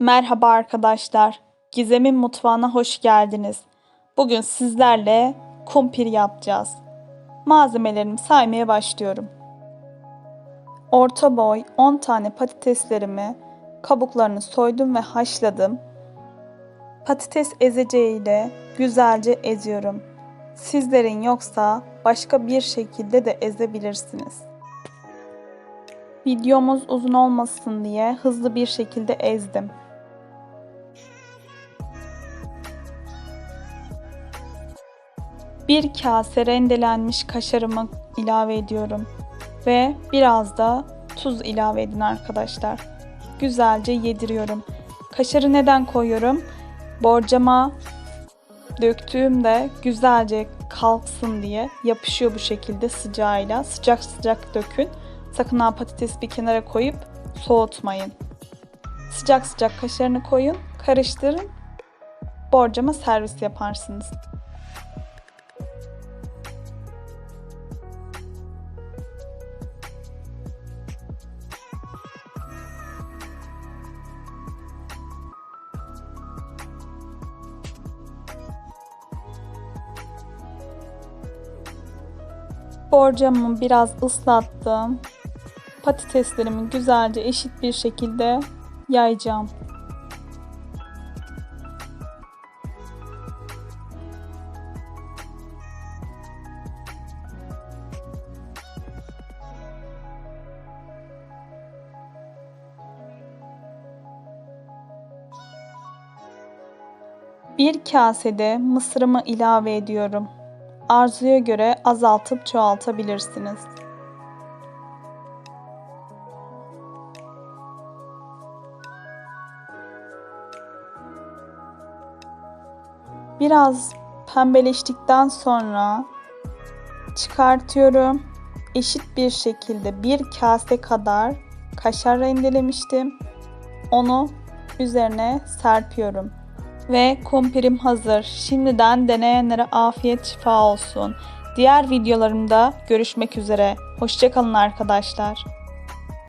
Merhaba arkadaşlar. Gizem'in mutfağına hoş geldiniz. Bugün sizlerle kumpir yapacağız. Malzemelerimi saymaya başlıyorum. Orta boy 10 tane patateslerimi kabuklarını soydum ve haşladım. Patates ezeceği ile güzelce eziyorum. Sizlerin yoksa başka bir şekilde de ezebilirsiniz. Videomuz uzun olmasın diye hızlı bir şekilde ezdim. Bir kase rendelenmiş kaşarımı ilave ediyorum ve biraz da tuz ilave edin arkadaşlar. Güzelce yediriyorum. Kaşarı neden koyuyorum? Borcama döktüğümde güzelce kalksın diye yapışıyor bu şekilde sıcağıyla. Sıcak sıcak dökün. Sakın ha patates bir kenara koyup soğutmayın. Sıcak sıcak kaşarını koyun, karıştırın. Borcama servis yaparsınız. Borcamımı biraz ıslattım. Patateslerimi güzelce eşit bir şekilde yayacağım. Bir kasede mısırımı ilave ediyorum. Arzuya göre azaltıp çoğaltabilirsiniz. Biraz pembeleştikten sonra çıkartıyorum. Eşit bir şekilde bir kase kadar kaşar rendelemiştim. Onu üzerine serpiyorum. Ve kumpirim hazır. Şimdiden deneyenlere afiyet şifa olsun. Diğer videolarımda görüşmek üzere. Hoşçakalın arkadaşlar.